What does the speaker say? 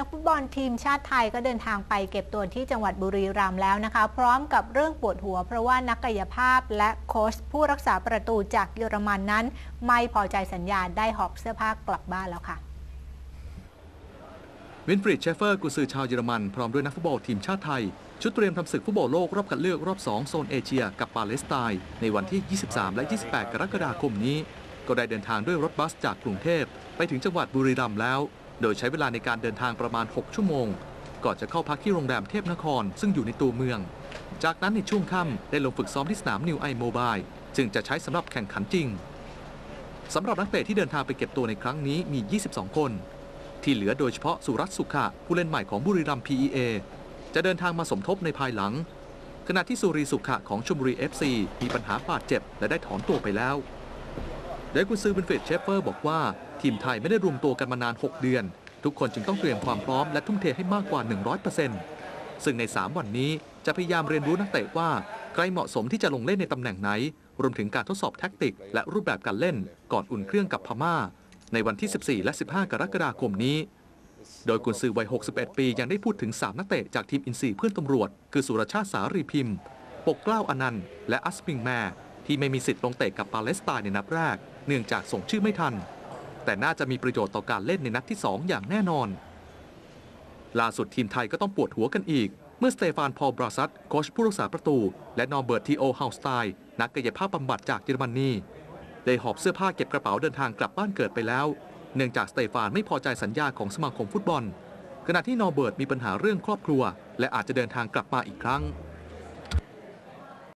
นักฟุตบอลทีมชาติไทยก็เดินทางไปเก็บตัวที่จังหวัดบุรีรัมย์แล้วนะคะ พร้อมกับเรื่องปวดหัว เพราะว่านักกายภาพและโค้ชผู้รักษาประตูจากเยอรมันนั้น ไม่พอใจสัญญาได้หอบเสื้อผ้ากลับบ้านแล้วค่ะวินฟรีดเชฟเฟอร์กุซือชาวเยอรมันพร้อมด้วยนักฟุตบอลทีมชาติไทย ชุดเตรียมทำศึกฟุตบอลโลกรอบคัดเลือกรอบ 2 โซนเอเชีย กับปาเลสไตน์ในวันที่ 23 และ 28 กรกฎาคมนี้ ก็ได้เดินทางด้วยรถบัสจากกรุงเทพไปถึงจังหวัดบุรีรัมย์แล้ว โดยใช้เวลาในการเดินทางประมาณ 6 ชั่วโมง ก่อนจะเข้าพักที่โรงแรมเทพนคร ซึ่งอยู่ในตัวเมือง จากนั้นในช่วงค่ำได้ลงฝึกซ้อมที่สนามนิวไอโมบายซึ่งจะใช้สำหรับแข่งขันจริงสำหรับนักเตะที่เดินทางไปเก็บตัวในครั้งนี้มี 22 คน ที่เหลือโดยเฉพาะสุรัตสุขะผู้เล่นใหม่ของบุรีรัมย์ PEA จะเดินทางมาสมทบในภายหลัง ขณะที่สุรีสุขะของชมบุรี FC มีปัญหาบาดเจ็บและได้ถอนตัวไปแล้ว โดยกุนซือเป็นเฟดเชฟเฟอร์บอกว่า ทีมไทยไม่ได้รวมตัวกันมานาน 6 เดือน ทุกคนจึงต้องเตรียมความพร้อมและทุ่มเทให้มากกว่า 100%ซึ่งใน 3 วันนี้จะพยายามเรียนรู้นักเตะว่าใครเหมาะสมที่จะลงเล่นในตำแหน่งไหน รวมถึงการทดสอบแท็กติก และรูปแบบการเล่นก่อนอุ่นเครื่องกับพม่า ในวันที่ 14 และ 15 กรกฎาคมนี้ โดยกุนซือวัย 61 ปียังได้พูดถึง 3 นักเตะจากทีมอินซีเพื่อนตำรวจ คือสุรชาติสารีพิมพ์ ปกเกล้าอนันต์และอัสปิงแมร์ ที่ไม่มีสิทธิ์ลงเตะกับปาเลสไตน์ในนัดแรก เนื่องจากส่งชื่อไม่ทัน แต่น่าจะมีประโยชน์ต่อการเล่นในนัดที่ 2 อย่างแน่นอน ล่าสุดทีมไทยก็ต้องปวดหัวกันอีก เมื่อสเตฟานพอลบราซัตโค้ชผู้รักษาประตู และนอร์เบิร์ตทีโอเฮาสไตน์นักกายภาพบำบัดจากเยอรมนีได้หอบเสื้อผ้าเก็บกระเป๋าเดินทางกลับบ้านเกิดไปแล้ว เนื่องจากสเตฟานไม่พอใจสัญญาของสมาคมฟุตบอล ขณะที่นอร์เบิร์ตมีปัญหาเรื่องครอบครัว และอาจจะเดินทางกลับมาอีกครั้ง